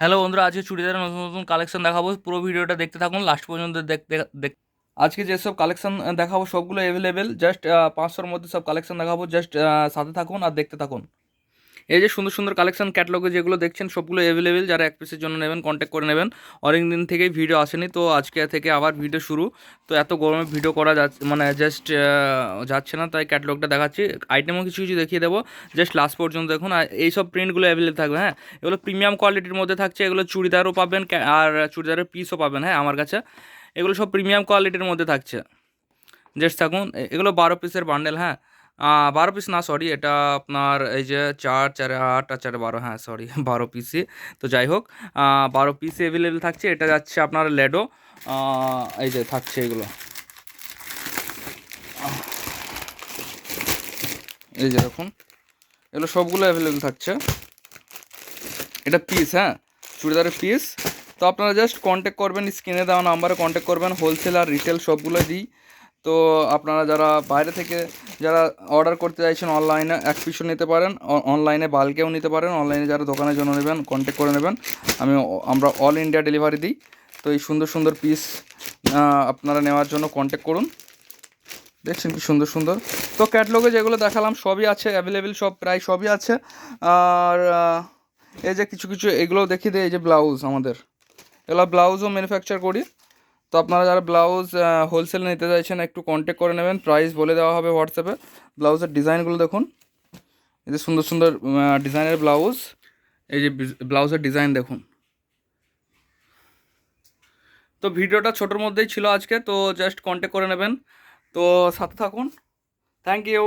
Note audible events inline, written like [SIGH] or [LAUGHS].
Hello বন্ধুরা, আজকে চুড়িদারের নতুন নতুন কালেকশন দেখাবো। পুরো ভিডিওটা দেখতে থাকুন লাস্ট পর্যন্ত দেখতে দেখ আজকে যেসব কালেকশন দেখাবো সবগুলো অ্যাভেলেবেল জাস্ট পাঁচশোর মধ্যে সব কালেকশন দেখাবো জাস্ট সাথে থাকুন আর দেখতে থাকুন। এই যে সুন্দর সুন্দর কালেকশন ক্যাটলগে যেগুলো দেখছেন, সবগুলো অ্যাভেলেবেল যারা এক পিসের জন্য নেবেন কন্ট্যাক্ট করে নেবেন। অনেক দিন থেকেই ভিডিও আসেনি, তো আজকে থেকে আবার ভিডিও শুরু। তো এত গরমে ভিডিও করা যাচ্ছে মানে জাস্ট যাচ্ছে না, তাই ক্যাটলগটা দেখাচ্ছি। আইটেমও কিছু কিছু দেখিয়ে দেবো। জাস্ট লাস্ট পর্যন্ত দেখুন, আর এইসব প্রিন্টগুলো অ্যাভেলেবেল থাকবে হ্যাঁ? এগুলো প্রিমিয়াম কোয়ালিটির মধ্যে থাকছে, এগুলো চুড়িদারও পাবেন আর চুড়িদারের পিসও পাবেন হ্যাঁ আমার কাছে। এগুলো সব প্রিমিয়াম কোয়ালিটির মধ্যে থাকছে। জাস্ট থাকুন এগুলো বারো পিসের বান্ডেল হ্যাঁ? বারো পিস না সরি এটা আপনার এই যে চার, চারে আট আর চারে বারো হ্যাঁ সরি [LAUGHS] বারো পিসই তো যাই হোক বারো পিসে অ্যাভেলেবেল থাকছে, এটা যাচ্ছে আপনার লেডো এই যে থাকছে এগুলো। এই যে দেখুন, এগুলো সবগুলো অ্যাভেলেবেল থাকছে। এটা পিস হ্যাঁ চুড়িদারের পিস তো আপনারা জাস্ট কন্ট্যাক্ট করবেন স্ক্রিনে দেওয়া নাম্বারে কন্ট্যাক্ট করবেন হোলসেল আর রিটেল সবগুলো দিই। তো আপনারা যারা বাইরে থেকে যারা অর্ডার করতে চাইছেন অনলাইনে এক পিসও নিতে পারেন অনলাইনে বাল্কেও নিতে পারেন অনলাইনে যারা দোকানের জন্য নেবেন কন্ট্যাক্ট করে নেবেন। আমি আমরা অল ইন্ডিয়া ডেলিভারি দিই। তো এই সুন্দর সুন্দর পিস আপনারা নেওয়ার জন্য কন্ট্যাক্ট করুন। দেখছেন কি সুন্দর সুন্দর। তো ক্যাটলগে যেগুলো দেখালাম, সবই আছে অ্যাভেলেবেল সব, প্রায় সবই আছে। আর এই যে কিছু কিছু এগুলো দেখিয়ে দিই, এই যে ব্লাউজ আমাদের। এগুলো ব্লাউজও ম্যানুফ্যাকচার করি। তো আপনারা যারা ব্লাউজ হোলসেল নিতে চাইছেন একটু কন্ট্যাক্ট করে নেবেন। প্রাইস বলে দেওয়া হবে হোয়াটসঅ্যাপে ব্লাউজের ডিজাইনগুলো দেখুন। এই যে সুন্দর সুন্দর ডিজাইনের ব্লাউজ। এই যে ব্লাউজের ডিজাইন দেখুন। তো ভিডিওটা ছোটোর মধ্যেই ছিল আজকে, তো জাস্ট কন্ট্যাক্ট করে নেবেন। তো সাথে থাকুন। Thank you